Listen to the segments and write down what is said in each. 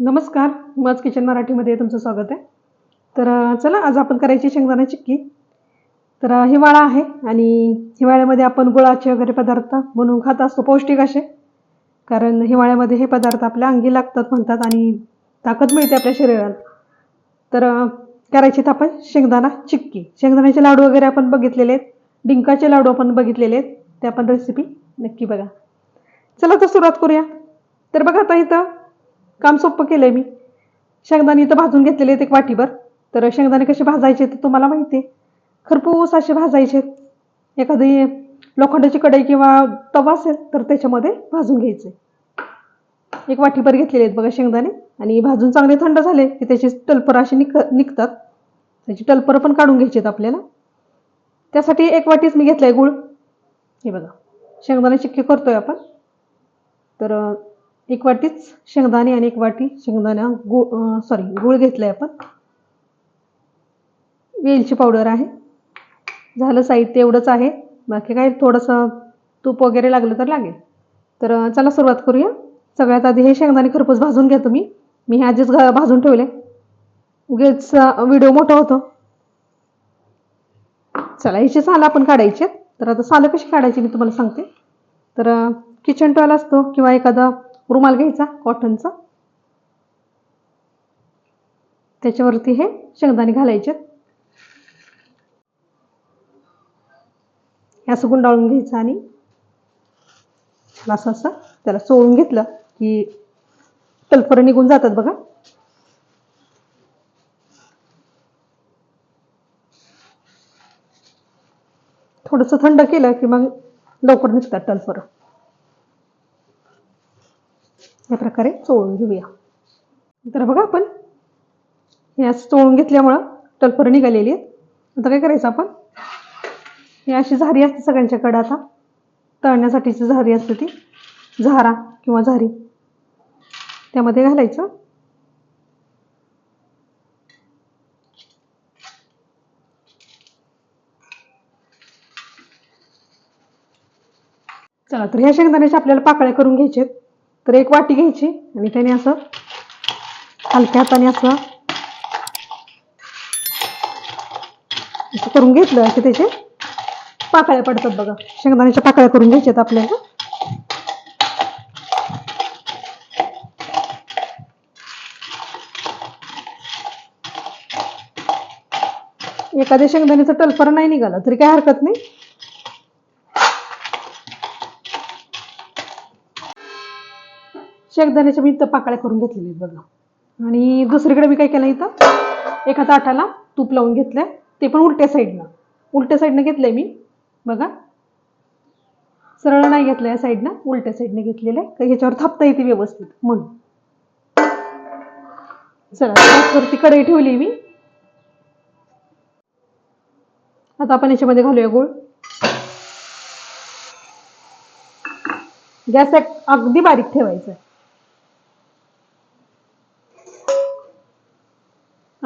नमस्कार मज किचन मराठीमध्ये तुमचं स्वागत आहे. तर चला आज आपण करायची शेंगदाणा चिक्की. तर हिवाळा आहे आणि हिवाळ्यामध्ये आपण गुळाचे वगैरे पदार्थ बनवून खात असतो पौष्टिक असे. कारण हिवाळ्यामध्ये हे पदार्थ आपल्या अंगी लागतात म्हणतात आणि ताकद मिळते आपल्या शरीराला. तर करायची तर आपण शेंगदाणा चिक्की. शेंगदाण्याचे लाडू वगैरे आपण बघितलेले आहेत. डिंकाचे लाडू आपण बघितलेले आहेत. ते आपण रेसिपी नक्की बघा. चला तर सुरुवात करूया. तर बघा आता इथं काम सोपं केलं आहे मी. शेंगदाणे इथं भाजून घेतलेले आहेत एक वाटीभर. तर शेंगदाणे कसे भाजायचे ते तुम्हाला माहिती आहे. खरपूस असे भाजायचे. एखादी लोखंडाची कढई किंवा तवा असेल तर त्याच्यामध्ये भाजून घ्यायचे. एक वाटीभर घेतलेले आहेत बघा शेंगदाणे. आणि भाजून चांगले थंड झाले की त्याची टलपरं अशी निक निघतात. त्याची टलपरं पण काढून घ्यायची आहेत आपल्याला. त्यासाठी एक वाटीच मी घेतलाय गुळ. हे बघा. शेंगदाणे चिक्की करतोय आपण. तर एक वाटीच शेंगदाणे आणि एक वाटी शेंगदाणा गुळ सॉरी गुळ आहे आपण. वेलची पावडर आहे. झालं साहित्य एवढंच आहे. बाकी काय थोडंसं तूप वगैरे लागलं तर लागेल. तर चला सुरुवात करूया. सगळ्यात आधी हे शेंगदाणे खरपूस भाजून घ्या तुम्ही. मी हे आधीच घ- भाजून ठेवले. उगेच व्हिडिओ मोठा होतो. चला ह्याचे सालं आपण काढायचे आहेत. तर आता सालं कशी काढायची मी तुम्हाला सांगते. तर किचन टॉयल असतो किंवा एखादा रुमाल घ्यायचा कॉटनचा त्याच्यावरती हे शेंगदाणे घालायचे. असं गुंडाळून घ्यायचं आणि असं असं त्याला चोळून घेतलं की तलफरं निघून जातात बघा. थोडंसं थंड केलं की मग लवकर निघतात तलफरं. या प्रकारे चोळून घेऊया. तर बघा आपण हे असं चोळून घेतल्यामुळं टलफरं निघालेली आहेत. आता काय करायचं आपण? ही अशी झारी असते सगळ्यांच्याकडं आता. तळण्यासाठीची झारी असते ती. झारा किंवा झारी. त्यामध्ये घालायचं. चला तर ह्या शेंगदाण्याच्या आपल्याला पाकळ्या करून घ्यायचे तर एक वाटी घ्यायची आणि त्याने असं हलक्या हाताने असं असं करून घेतलं की त्याचे पाकळ्या पडतात बघा. शेंगदाण्याच्या पाकळ्या करून घ्यायच्यात आपल्याला. एखाद्या शेंगदाण्याचं टलफर नाही निघाला तरी काय हरकत नाही. शेंगदाण्याच्या मी पाकळ्या करून घेतलेल्या बघा. आणि दुसरीकडे मी काय केलं इथं? एका ताटाला तूप लावून घेतलंय. ते पण उलट्या साईडनं. उलट्या साईडनं घेतलंय मी. बघा. सरळ नाही घेतलं या साईडनं. उलट्या साईडनं घेतलेलं आहे. ह्याच्यावर थापता येते व्यवस्थित. म्हणून. चला गॅसवरती कढई ठेवली मी. आता आपण याच्यामध्ये घालूया गूळ. गॅस अगदी बारीक ठेवायचा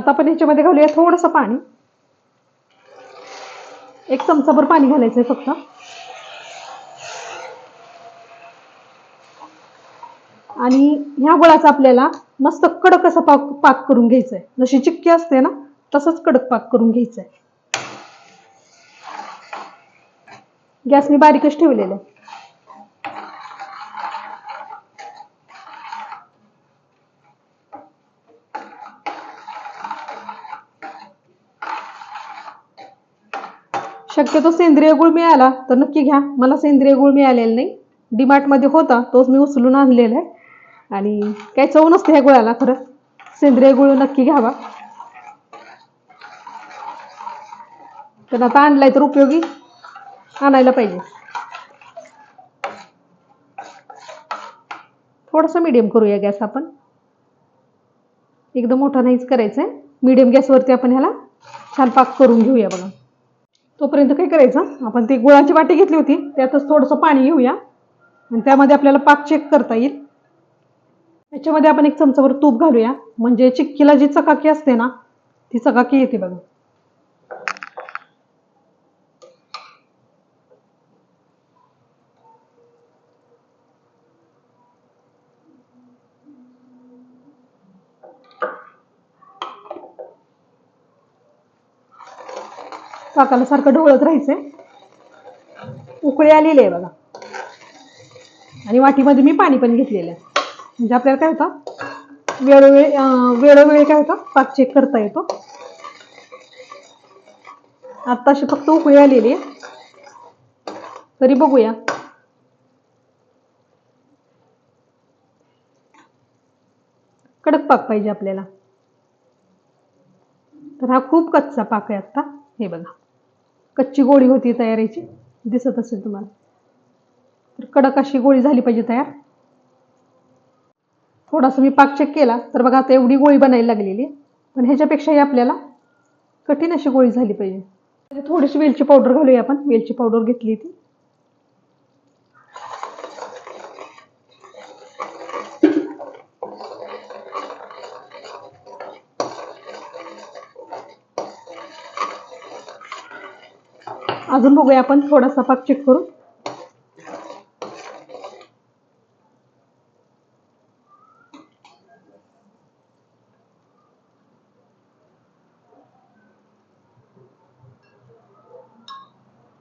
आता आपण ह्याच्यामध्ये घालूया थोडंसं पाणी. एक चमचाभर पाणी घालायचंय फक्त. आणि ह्या गुळाचा आपल्याला मस्त कडक असा पाक पाक करून घ्यायचा आहे जशी चिक्की असते ना तसंच कडक पाक करून घ्यायचा आहे गॅस मी बारीकच ठेवलेला आहे. शक्यतो सेंद्रिय गुळ मिळाला तर नक्की घ्या. मला सेंद्रिय गुळ मिळालेला नाही. डीमार्टमध्ये होता तोच मी उचलून आणलेला आहे. आणि काय चव नसते ह्या गुळाला खरं. सेंद्रिय गुळ नक्की घ्यावा. तर आता आणलाय तर उपयोगी आणायला पाहिजे. थोडासा मीडियम करूया गॅस आपण. एकदम मोठा नाहीच करायचा आहे मीडियम गॅसवरती आपण ह्याला छान पाक करून घेऊया बघा. तोपर्यंत काय करायचं? आपण ती गुळाची वाटी घेतली होती त्यातच थोडंसं पाणी घेऊया. आणि त्यामध्ये आपल्याला पाक चेक करता येईल. त्याच्यामध्ये आपण एक चमचाभर तूप घालूया. म्हणजे चिक्कीला जी चकाकी असते ना ती चकाकी येते बघा. पाकाला सारखं ढवळत राहायचंय. उकळी आलेली आहे बघा. आणि वाटीमध्ये मी पाणी पण घेतलेलं आहे. म्हणजे आपल्याला काय होतं? वेळोवेळी वेळोवेळी काय होतं? पाक चेक करता येतो. आत्ताशी फक्त उकळी आलेली आहे. तरी बघूया. कडक पाक पाहिजे आपल्याला. तर हा खूप कच्चा पाक आहे आत्ता हे बघा. कच्ची गोळी होती तयारीची दिसत असेल तुम्हाला. तर कडक अशी गोळी झाली पाहिजे तयार. थोडासा मी पाक चेक केला तर बघा आता एवढी गोळी बनायला लागलेली आहे. पण ह्याच्यापेक्षाही आपल्याला कठीण अशी गोळी झाली पाहिजे. थोडीशी वेलची पावडर घालूया आपण. वेलची पावडर घेतली ती अजून बघूया आपण थोडासा पाक चेक करू.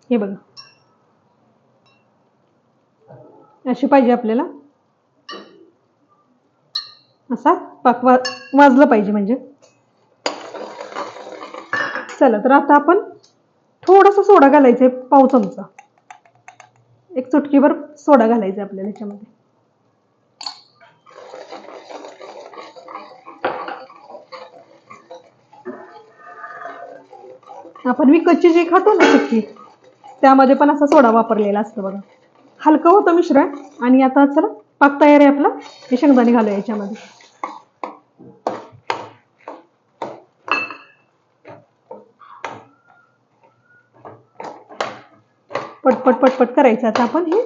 हे बघा. अशी पाहिजे आपल्याला. असा पाक वाजलं पाहिजे म्हणजे. चला तर आता आपण थोडासा सोडा घालायचा आहे पाव चमचा. एक चुटकीभर सोडा घालायचा आपल्याला ह्याच्यामध्ये आपण विकतची जी खातो ना चुटकी त्यामध्ये पण असा सोडा वापरलेला असतो बघा. हलकं होतं मिश्रण आणि आता चला पाक तयार आहे आपला. हे शेंगदाणे घालूया याच्यामध्ये. पटपट पटपट करायचं. आता आपण हे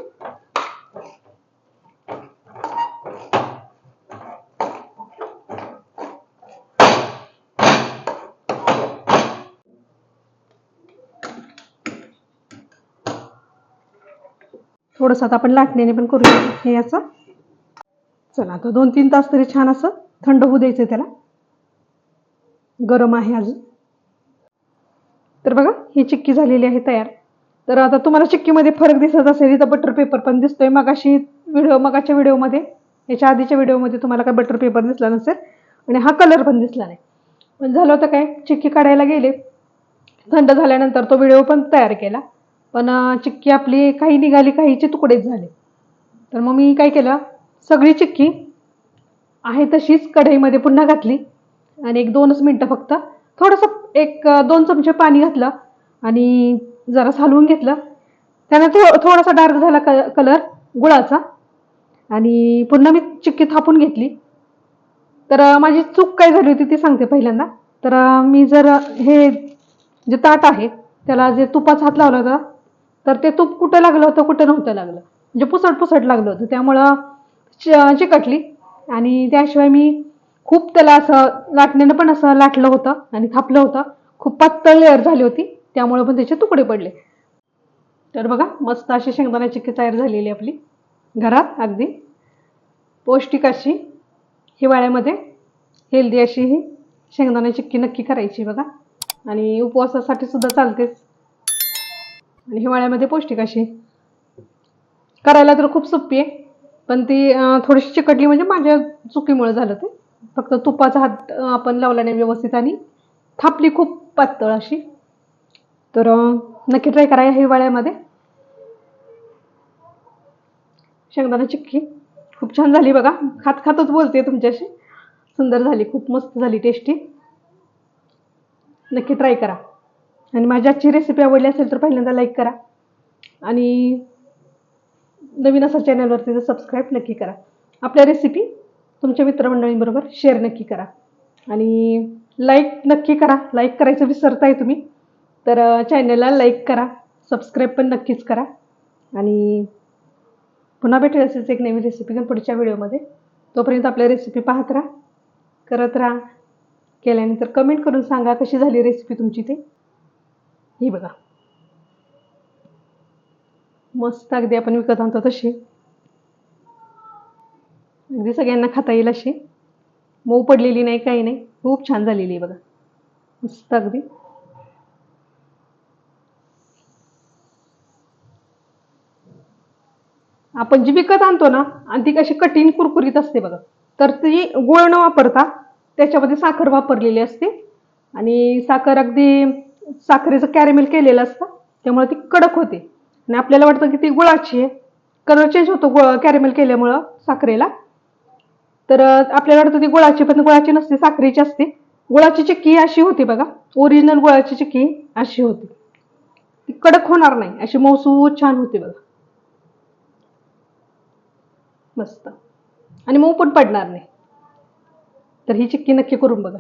थोडंसं आता आपण लाटण्याने पण करू हे याचं. चला आता दोन तीन तास तरी छान असं थंड होऊ द्यायचं त्याला. गरम आहे अजून. तर बघा ही चिक्की झालेली आहे तयार. तर आता तुम्हाला चिक्कीमध्ये फरक दिसत असेल इथं बटर पेपर पण दिसतोय. मगाशी व्हिडिओ मगाच्या व्हिडिओमध्ये याच्या आधीच्या व्हिडिओमध्ये तुम्हाला काय बटर पेपर दिसला नसेल आणि हा कलर पण दिसला नाही. पण झालं होतं काय चिक्की काढायला गेले. थंड झाल्यानंतर तो व्हिडिओ पण तयार केला. पण चिक्की आपली काही निघाली काहीचे तुकडेच झाले. तर मग मी काय केलं सगळी चिक्की आहे तशीच कढईमध्ये पुन्हा घातली. आणि एक दोनच मिनटं फक्त थोडंसं एक दोन चमचे पाणी घातलं. आणि जरा हलवून घेतलं. त्यानं थो थोडासा डार्क झाला क कलर गुळाचा. आणि पुन्हा मी चिक्की थापून घेतली. तर माझी चूक काय झाली होती ती सांगते पहिल्यांदा. तर मी जर हे जे ताट आहे त्याला जे तुपाचा हात लावला होता तर ते तूप कुठं लागलं होतं कुठं नव्हतं लागलं. म्हणजे पुसट पुसट लागलं होतं. त्यामुळं चि- चिकटली. आणि त्याशिवाय मी खूप त्याला असं लाटण्यानं पण असं लाटलं होतं आणि थापलं होतं. खूप पातळ लेअर झाली होती. त्यामुळे पण त्याचे तुकडे पडले. तर बघा मस्त अशी शेंगदाणा चिक्की तयार झालेली आहे आपली. घरात अगदी. पौष्टिक अशी हिवाळ्यामध्ये हेल्दी अशी ही शेंगदाण्या चिक्की नक्की करायची बघा. आणि उपवासासाठी सुद्धा चालतेच. आणि हिवाळ्यामध्ये पौष्टिक अशी करायला तर खूप सोपी आहे. पण ती थोडीशी चिकटली म्हणजे माझ्या चुकीमुळे झालं ते. फक्त तुपाचा हात आपण लावला नाही व्यवस्थित आणि थापली खूप पातळ अशी. तर नक्की ट्राय करा या हिवाळ्यामध्ये. शेंगदाणा चिक्की. खूप छान झाली बघा. खात खातच बोलते तुमच्याशी. सुंदर झाली खूप मस्त झाली टेस्टी नक्की ट्राय करा. आणि माझी आजची रेसिपी आवडली असेल तर पहिल्यांदा लाईक करा. आणि नवीन असा चॅनलवरती तर सबस्क्राईब नक्की करा. आपल्या रेसिपी तुमच्या मित्रमंडळींबरोबर शेअर नक्की करा. आणि लाईक नक्की करा. लाईक करायचं विसरताय तुम्ही. तर चॅनलला लाईक करा सबस्क्राईब पण नक्कीच करा. आणि पुन्हा भेटेल असेच एक नवीन रेसिपी घेऊन पुढच्या व्हिडिओमध्ये तोपर्यंत आपल्या रेसिपी पाहत राहा. करत राहा. केल्यानंतर कमेंट करून सांगा कशी झाली रेसिपी तुमची ते. ही बघा. मस्त अगदी आपण विकत आणतो तशी. अगदी सगळ्यांना खाता येईल अशी. मऊ पडलेली नाही काही नाही. खूप छान झालेली आहे बघा. मस्त अगदी. आपण जी विकत आणतो ना आणि ती कशी कठीण कुरकुरीत असते बघा. तर ती गुळ न वापरता त्याच्यामध्ये साखर वापरलेली असते. आणि साखर अगदी साखरेचं कॅरेमेल केलेलं असतं त्यामुळे ती कडक होते. आणि आपल्याला वाटतं की ती गुळाची आहे. कलर चेंज होतो गुळ कॅरेमेल केल्यामुळं साखरेला. तर आपल्याला वाटतं ती गुळाची पण गुळाची नसते साखरेची असते. गुळाची चिक्की अशी होती बघा. ओरिजिनल गुळाची चिक्की अशी होती. ती कडक होणार नाही अशी मौसू छान होती बघा. मस्त आणि मऊ पण पडणार नाही. तर ही चिक्की नक्की करून बघा.